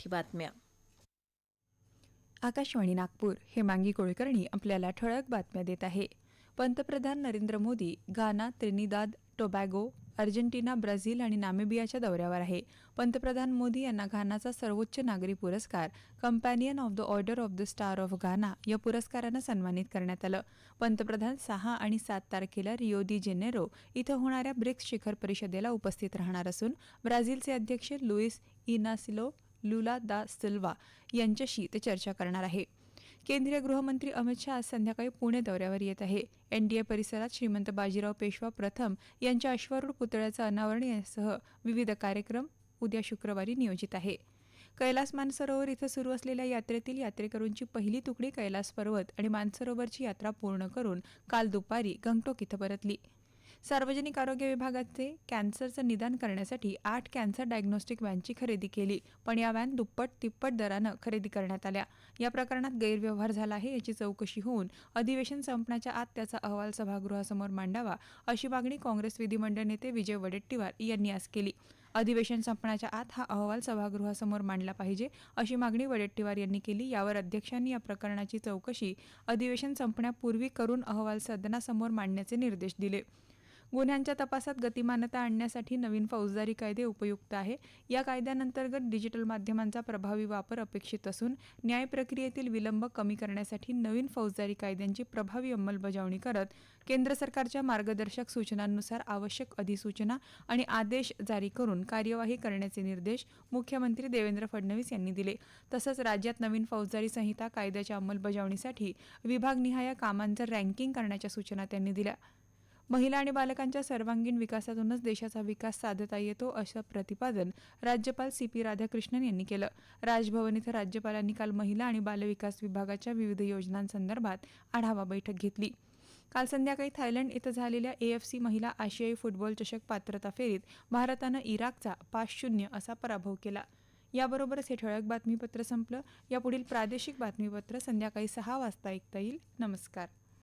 मराठी बातम्या. आकाशवाणी नागपूर हे मांगी कुलकर्णी आपल्याला ठळक बातम्या देत आहे. पंतप्रधान Narendra Modi Ghana Trinidad Tobago Argentina Brazil आणि नामिबियाच्या दौऱ्यावर आहे. पंतप्रधान मोदी यांना घानाचा सर्वोच्च नागरी पुरस्कार companion of the order of the star of Ghana या पुरस्कारानं सन्मानित करण्यात आलं. पंतप्रधान सहा आणि सात तारखेला रिओ दी जेनेरो इथं होणाऱ्या ब्रिक्स शिखर परिषदेला उपस्थित राहणार असून ब्राझीलचे अध्यक्ष लुईस इनासिलो लुला दा सिल्वा यांच्याशी ते चर्चा करणार आहे. केंद्रीय गृहमंत्री अमित शहा आज संध्याकाळी पुणे दौऱ्यावर येत आहे. एनडीए परिसरात श्रीमंत बाजीराव पेशवा प्रथम यांच्या अश्वारूढ पुतळ्याचं अनावरण यासह विविध कार्यक्रम उद्या शुक्रवारी नियोजित आहे. कैलास मानसरोवर इथं सुरू असलेल्या यात्रेतील यात्रेकरूंची पहिली तुकडी कैलास पर्वत आणि मानसरोवरची यात्रा पूर्ण करून काल दुपारी गंगटोक इथं परतली. सार्वजनिक आरोग्य विभागाचे कॅन्सरचं निदान करण्यासाठी आठ कॅन्सर डायग्नोस्टिक व्हॅनची खरेदी केली पण या व्हॅन दुप्पट तिप्पट दरानं खरेदी करण्यात आल्या. या प्रकरणात गैरव्यवहार झाला आहे याची चौकशी होऊन अधिवेशन संपण्याच्या आत त्याचा अहवाल सभागृहासमोर मांडावा अशी मागणी काँग्रेस विधिमंडळ नेते विजय वडेट्टीवार यांनी आज केली. अधिवेशन संपण्याच्या आत हा अहवाल सभागृहासमोर मांडला पाहिजे अशी मागणी वडेट्टीवार यांनी केली. यावर अध्यक्षांनी या प्रकरणाची चौकशी अधिवेशन संपण्यापूर्वी करून अहवाल सदनासमोर मांडण्याचे निर्देश दिले. गुन्ह्यांच्या तपासात गतिमानता आणण्यासाठी नवीन फौजदारी कायदे उपयुक्त आहे. या कायद्यांतर्गत डिजिटल माध्यमांचा प्रभावी वापर अपेक्षित असून न्याय प्रक्रियेतील विलंब कमी करण्यासाठी नवीन फौजदारी कायद्यांची प्रभावी अंमलबजावणी करत केंद्र सरकारच्या मार्गदर्शक सूचनांनुसार आवश्यक अधिसूचना आणि आदेश जारी करून कार्यवाही करण्याचे निर्देश मुख्यमंत्री देवेंद्र फडणवीस यांनी दिले. तसंच राज्यात नवीन फौजदारी संहिता कायद्याच्या अंमलबजावणीसाठी विभागनिहाय कामांचं रँकिंग करण्याच्या सूचना त्यांनी दिल्या. महिला आणि बालकांच्या सर्वांगीण विकासातूनच देशाचा विकास साधता येतो असं प्रतिपादन राज्यपाल सी पी राधाकृष्णन यांनी केलं. राजभवन इथं राज्यपालांनी काल महिला आणि बालविकास विभागाच्या विविध योजनांसंदर्भात आढावा बैठक घेतली. काल संध्याकाळी थायलंड इथं झालेल्या एएफसी महिला आशियाई फुटबॉल चषक पात्रता फेरीत भारतानं इराकचा पाच शून्य असा पराभव केला. याबरोबरच हे ठळक बातमीपत्र संपलं. यापुढील प्रादेशिक बातमीपत्र संध्याकाळी सहा वाजता ऐकता येईल. नमस्कार.